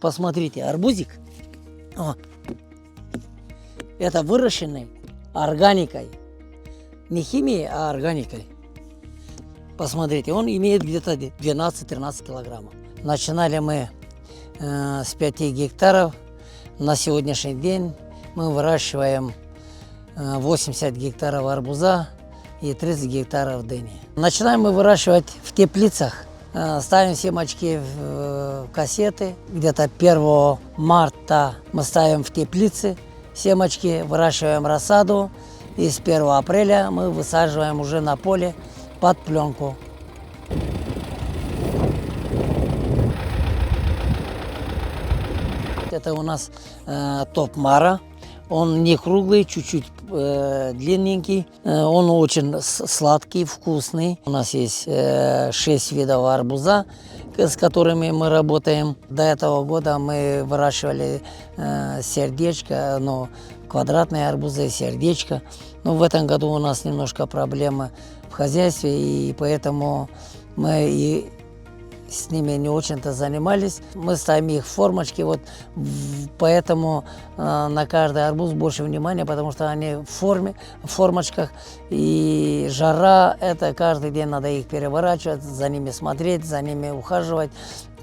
Посмотрите, арбузик. О. Это выращенный органикой. Не химией, а органикой. Посмотрите, он имеет где-то 12-13 килограммов. Начинали мы э, с 5 гектаров. На сегодняшний день мы выращиваем э, 80 гектаров арбуза и 30 гектаров дыни. Начинаем мы выращивать в теплицах. Э, Ставим семечки в э, кассеты. Где-то 1 марта мы ставим в теплицы семечки, выращиваем рассаду. И с 1 апреля мы высаживаем уже на поле под пленку. Это у нас э, топ-мара. Он не круглый, чуть-чуть э, длинненький. Э, он очень сладкий, вкусный. У нас есть э, 6 видов арбуза, с которыми мы работаем. До этого года мы выращивали э, сердечко, ну, квадратные арбузы, сердечко. Но в этом году у нас немножко проблемы в хозяйстве, и поэтому мы и с ними не очень-то занимались. Мы ставим их формочки, вот поэтому э, на каждый арбуз больше внимания, потому что они в форме, в формочках. И жара, это каждый день надо их переворачивать, за ними смотреть, за ними ухаживать.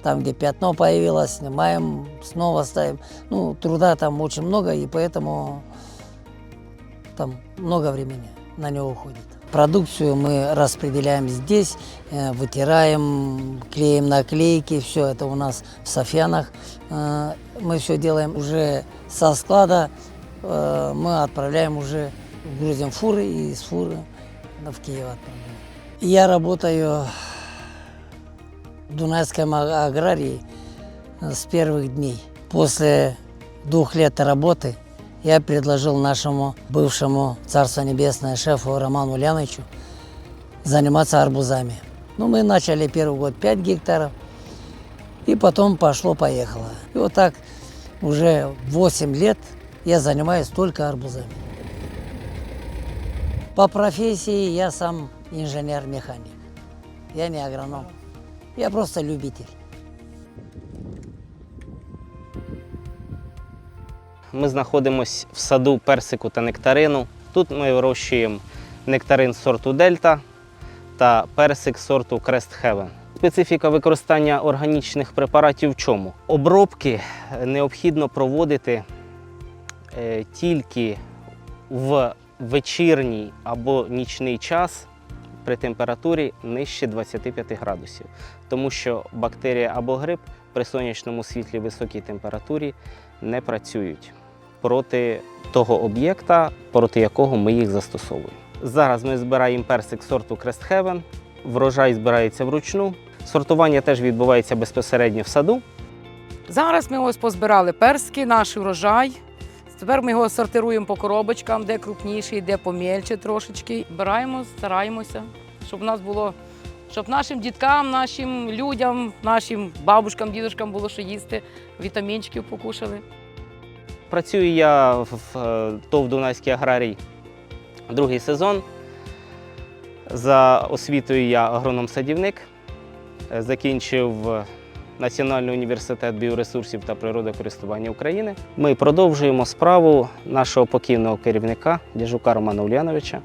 Там, где пятно появилось, снимаем, снова ставим. Ну, труда там очень много, и поэтому там много времени на него уходит. Продукцию мы распределяем здесь, э, вытираем, клеим наклейки, все это у нас в Софьянах. Э, Мы все делаем уже со склада, э, мы отправляем уже, грузим фуры и из фуры в Киев отправляем. Я работаю в Дунайском аграрии с первых дней. После двух лет работы я предложил нашему бывшему Царство Небесное шефу Роману Ляновичу заниматься арбузами. Ну, мы начали первый год 5 гектаров, и потом пошло-поехало. И вот так уже 8 лет я занимаюсь только арбузами. По профессии я сам инженер-механик. Я не агроном. Я просто любитель. Ми знаходимося в саду персику та нектарину. Тут ми вирощуємо нектарин сорту Дельта та персик сорту Крест Хевен. Специфіка використання органічних препаратів в чому? Обробки необхідно проводити е, тільки в вечірній або нічний час при температурі нижче 25 градусів, тому що бактерія або гриб при сонячному світлі високій температурі не працюють проти того об'єкта, проти якого ми їх застосовуємо. Зараз ми збираємо персик сорту Crest Heaven. Врожай збирається вручну. Сортування теж відбувається безпосередньо в саду. Зараз ми ось позбирали перський, наш урожай. Тепер ми його сортируємо по коробочкам, де крупніший, де помельче трошечки. Збираємо, стараємося, щоб у нас було, щоб нашим діткам, нашим людям, нашим бабушкам, дідушкам було що їсти, вітамінчиків покушали. Працюю я в в ТОВ Дунайський аграрій другий сезон. За освітою я агроном-садівник. Е, Закінчив Національний університет біоресурсів та природокористування України. Ми продовжуємо справу нашого покійного керівника Дяжука Романа Ульяновича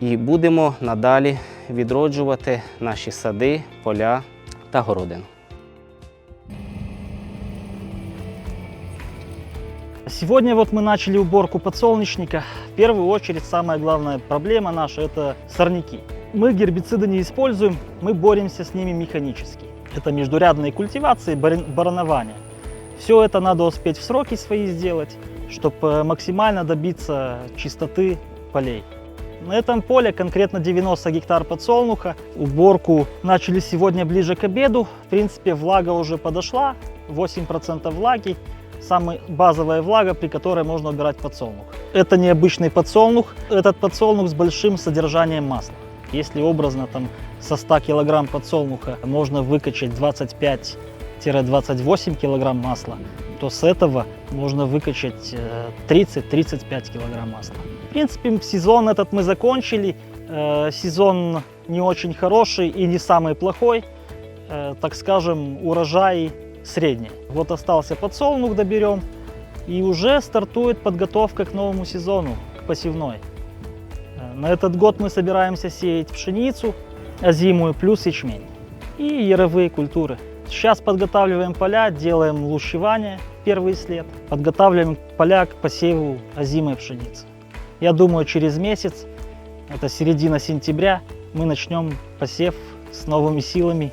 і будемо надалі відроджувати наші сади, поля та городину. Сегодня вот мы начали уборку подсолнечника. В первую очередь самая главная проблема наша – это сорняки. Мы гербициды не используем, мы боремся с ними механически. Это междурядные культивации, баранование. Все это надо успеть в сроки свои сделать, чтобы максимально добиться чистоты полей. На этом поле конкретно 90 гектар подсолнуха. Уборку начали сегодня ближе к обеду. В принципе, влага уже подошла, 8% влаги самая базовая влага, при которой можно убирать подсолнух. Это необычный подсолнух. Этот подсолнух с большим содержанием масла. Если образно там со 100 килограмм подсолнуха можно выкачать 25-28 килограмм масла, то с этого можно выкачать э, 30-35 килограмм масла. В принципе, сезон этот мы закончили. Э, Сезон не очень хороший и не самый плохой. Э, Так скажем, урожай среднее. Вот остался подсолнух доберем, и уже стартует подготовка к новому сезону, к посевной. Э, На этот год мы собираемся сеять пшеницу, озимую плюс ячмень и яровые культуры. Сейчас подготавливаем поля, делаем лущевание, первый след, подготавливаем поля к посеву озимой пшеницы. Я думаю, через месяц, это середина сентября, мы начнем посев с новыми силами